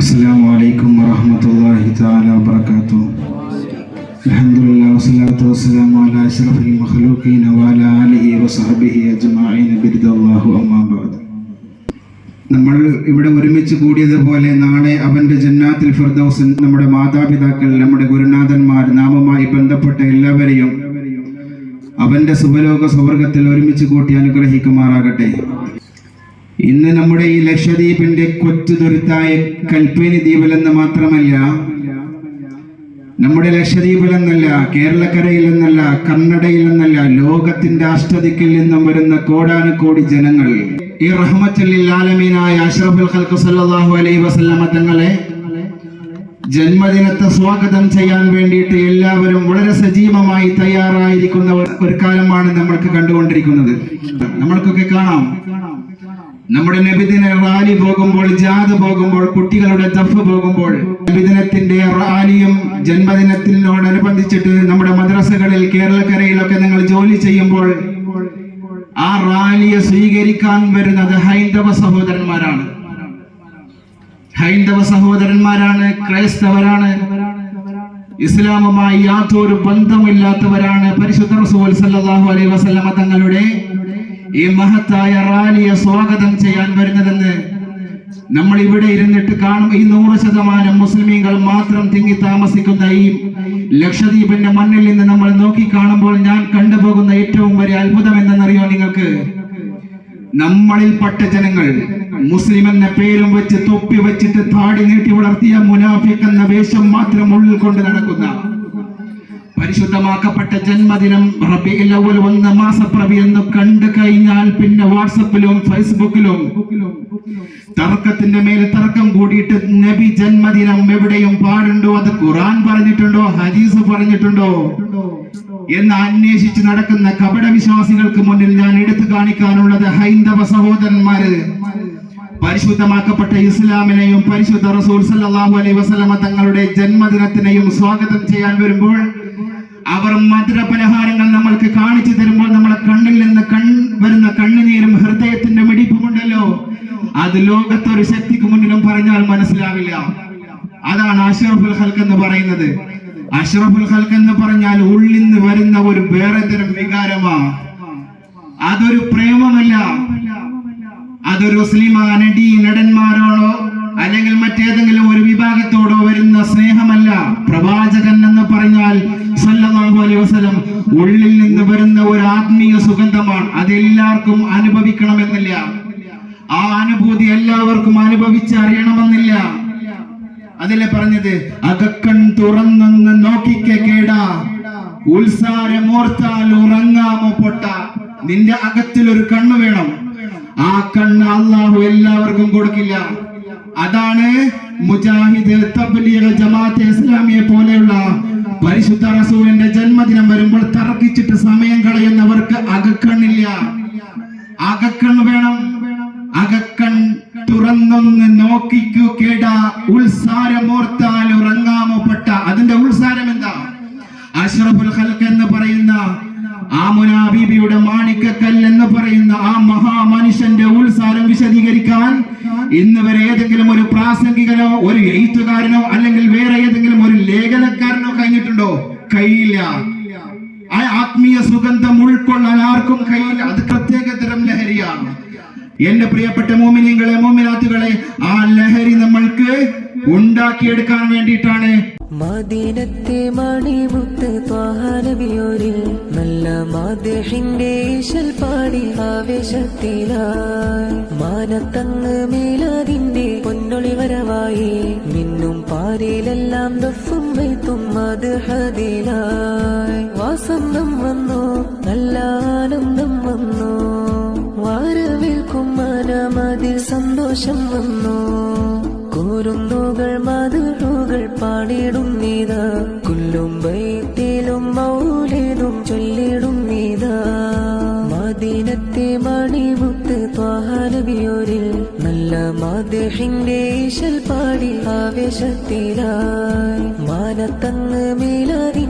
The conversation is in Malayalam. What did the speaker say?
السلام عليكم ورحمة الله تعالى وبركاته الحمد لله والصلاة والسلام على أشرف المخلوقين وعلى آله وصحبه أجمعين برد الله أما بعد നമ്മൾ ഇവിടെ ഒരുമിച്ച് കൂടിയതുപോലെ നാളെ അവന്റെ ജന്നാത്തിൽ ഫിർദൗസിൽ നമ്മുടെ മാതാപിതാക്കൾ നമ്മുടെ ഗുരുനാഥന്മാർ നാമമായി ബന്ധപ്പെട്ട എല്ലാവരെയും അവന്റെ സുബലോക സ്വർഗത്തിൽ ഒരുമിച്ച് കൂട്ടി അനുഗ്രഹിക്കുമാറാകട്ടെ ഇന്ന് നമ്മുടെ ഈ ലക്ഷദ്വീപിന്റെ കൊച്ചു തുരുത്തായ കൽപ്പേനി ദ്വീപിലെന്ന് മാത്രമല്ല നമ്മുടെ ലക്ഷദ്വീപിലെന്നല്ല കന്നഡയിൽ എന്നല്ല ലോകത്തിന്റെ അഷ്ടദിക്കിൽ നിന്നും വരുന്ന കോടാനുകോടി ജനങ്ങൾ. ഈ റഹ്മത്തുല്ലാലമീനായ അഷ്റഫുൽ ഖൽഖ് സല്ലല്ലാഹു അലൈഹി വസല്ലമ തങ്ങളെ ജന്മദിനത്തെ സ്വാഗതം ചെയ്യാൻ വേണ്ടിയിട്ട് എല്ലാവരും വളരെ സജീവമായി തയ്യാറായിരിക്കുന്ന ഒരു കാലമാണ് നമ്മൾക്ക് കണ്ടുകൊണ്ടിരിക്കുന്നത്. നമ്മൾക്കൊക്കെ കാണാം. നമ്മുടെ നബിദിന റാലി പോകുമ്പോൾ ജാഥ പോകുമ്പോൾ കുട്ടികളുടെ ദഫ് പോകുമ്പോൾ നബിദിനത്തിന്റെ റാലിയും ജന്മദിനത്തിനോടനുബന്ധിച്ചിട്ട് നമ്മുടെ മദ്രസകളിൽ കേരളക്കരയിലൊക്കെ നിങ്ങൾ ജോലി ചെയ്യുമ്പോൾ ആ റാലിയെ സ്വീകരിക്കാൻ വരുന്നത് ഹൈന്ദവ സഹോദരന്മാരാണ്. ഹൈന്ദവ സഹോദരന്മാരാണ് ക്രൈസ്തവരാണ് ഇസ്ലാമുമായി യാതൊരു ബന്ധമില്ലാത്തവരാണ്. പരിശുദ്ധ റസൂൽ സല്ലല്ലാഹു അലൈഹി വസല്ലമ തങ്ങളുടെ ഈ മഹത്തായ റാലിയെ സ്വാഗതം ചെയ്യാൻ വരുന്നതെന്ന് നമ്മൾ ഇവിടെ ഇരുന്നിട്ട് കാണും ഈ നൂറ് ശതമാനം മുസ്ലിമീങ്ങൾ മാത്രം തിങ്ങി താമസിക്കുന്ന ഈ ലക്ഷദ്വീപിന്റെ മണ്ണിൽ നിന്ന് നമ്മൾ നോക്കി കാണുമ്പോൾ ഞാൻ കണ്ടുപോകുന്ന ഏറ്റവും വലിയ അത്ഭുതം എന്തെന്നറിയോ നിങ്ങൾക്ക്? പട്ട ജനങ്ങൾ മുസ്ലിം എന്ന പേരും വെച്ച് തൊപ്പി വെച്ചിട്ട് താടി നീട്ടി വളർത്തിയ മുനാഫിക് എന്ന വേഷം മാത്രം ഉള്ളിൽ കൊണ്ട് നടക്കുന്ന പരിശുദ്ധമാക്കപ്പെട്ട ജന്മദിനം റബീഉൽ അവ്വൽ വന്ന മാസപ്രവി എന്ന് കണ്ടു കഴിഞ്ഞാൽ പിന്നെ വാട്സപ്പിലും ഫേസ്ബുക്കിലും തർക്കത്തിന്റെ മേൽ തർക്കം കൂടിയിട്ട് നബി ജന്മദിനം എവിടെയും പാടുണ്ടോ? അത് ഖുറാൻ പറഞ്ഞിട്ടുണ്ടോ? ഹദീസ് പറഞ്ഞിട്ടുണ്ടോ? എന്ന് അന്വേഷിച്ച് നടക്കുന്ന കപട വിശ്വാസികൾക്ക് മുന്നിൽ ഞാൻ എടുത്തു കാണിക്കാനുള്ളത് ഹൈന്ദവ സഹോദരന്മാര്. പരിശുദ്ധമാക്കപ്പെട്ട ഇസ്ലാമിനെയും പരിശുദ്ധ റസൂൽ സല്ലല്ലാഹു അലൈഹി വസല്ലമ തങ്ങളുടെ ജന്മദിനത്തിനെയും സ്വാഗതം ചെയ്യാൻ വരുമ്പോൾ അവർ മധുര പലഹാരങ്ങൾ നമ്മൾക്ക് കാണിച്ചു തരുമ്പോൾ നമ്മളെ കണ്ണിൽ നിന്ന് കൺ വരുന്ന കണ്ണുനീരും ഹൃദയത്തിന്റെ മിടിപ്പുമുണ്ടല്ലോ. അത് ലോകത്തൊരു ശക്തിക്ക് മുന്നിലും പറഞ്ഞാൽ മനസ്സിലാവില്ല. അതാണ് അഷറഫുൽ ഹൽക്ക് എന്ന് പറയുന്നത്. അഷറഫുൽ ഹൽക്ക് എന്ന് പറഞ്ഞാൽ ഉള്ളിൽ നിന്ന് വരുന്ന ഒരു വേറെ തരം വികാരമാ. അതൊരു പ്രേമമല്ല. അതൊരു നടി നടന്മാരോടോ അല്ലെങ്കിൽ മറ്റേതെങ്കിലും ഒരു വിഭാഗത്തോടോ വരുന്ന സ്നേഹമല്ല. പ്രവാചകൻ എന്ന് പറഞ്ഞാൽ വസല്ലം ഉള്ളിൽ നിന്ന് വരുന്ന ഒരു ആത്മീയ സുഗന്ധമാണ്. അതെല്ലാവർക്കും അനുഭവിക്കണമെന്നില്ല. ആ അനുഭൂതി എല്ലാവർക്കും അനുഭവിച്ചറിയണമെന്നില്ല. അതല്ലേ പറഞ്ഞത്? അകക്കൺ തുറന്നൊന്ന് നോക്കിക്ക ഉത്സാരമോർത്താൽ ഉറങ്ങാമോ പൊട്ട. നിന്റെ അകത്തിൽ ഒരു കണ്ണ് വേണം. ആ കണ്ണ് അള്ളാഹു എല്ലാവർക്കും കൊടുക്കില്ല. അതാണ് മുജാഹിദ് തബ്ലീഗ് ജമാഅത്തെ ഇസ്ലാമിയെ പോലെയുള്ള പരിശുദ്ധ റസൂലിന്റെ ജന്മദിനം വരുമ്പോൾ തർക്കിച്ചിട്ട് സമയം കളയുന്നവർക്ക് അകക്കണ്ണില്ല. അകക്കൺ വേണം. അകക്കൺ തുറന്നൊന്ന് നോക്കിക്കു കേട. ഉത്സാരമോർത്താൽ ഉറങ്ങാമോ പെട്ട അതിന്റെ ഉത്സാരം എന്താ? അഷ്റഫുൽ ഖൽക്ക് എന്ന് പറയുന്ന ആ മുനാബീബിയുടെ മാണിക്കക്കൽ എന്ന് പറയുന്ന ആ മഹാമനുഷ്യന്റെ ഉത്സാരം വിശദീകരിക്കാൻ ഇന്ന് വരെ ഏതെങ്കിലും ഒരു പ്രാസംഗികനോ ഒരു എഴുത്തുകാരനോ അല്ലെങ്കിൽ വേറെ ഏതെങ്കിലും ഒരു ലേഖനക്കാരനോ കഴിഞ്ഞിട്ടുണ്ടോ? കഴിയില്ല. ആ ആത്മീയ സുഗന്ധം ഉൾക്കൊള്ളാൻ ആർക്കും കഴിയില്ല. അത് പ്രത്യേക തരം ലഹരിയാണ്. എന്റെ പ്രിയപ്പെട്ട മോമിനിയങ്ങളെ മോമിനാത്തുകളെ ആ ലഹരി നമ്മൾക്ക് ഉണ്ടാക്കിയെടുക്കാൻ വേണ്ടിയിട്ടാണ് മദീനത്തെ മണിമുത്ത് ത്വാഹാനബിയോരിൽ നല്ല മാദേഹിന്റെ ഈശൽ പാടി ആവേശത്തിലായി. മാനത്തങ്ങ് മേലാതിന്റെ പൊന്നൊളി വരവായി. മിന്നും പാരിലെല്ലാം ദഫും വൈത്തും മധുഹതിലായി വാസന്തം വന്നു നല്ല ആനന്ദം വന്നു. വാരവേൽക്കും മനമതിൽ സന്തോഷം വന്നു. കൂരുന്നുകൾ മധുറുകൾ പാടിടുന്നീത കുല്ലും ബൈത്തിലും മൗലേതും ചൊല്ലിടുന്നീത മദീനത്തെ മണിമുത്ത് ത്വാഹാനബിയോരിൽ നല്ല മാദേഹിന്റെ ഈശൽ പാടി ആവേശത്തിലായി. മാനത്തങ്ങ് മീലാതി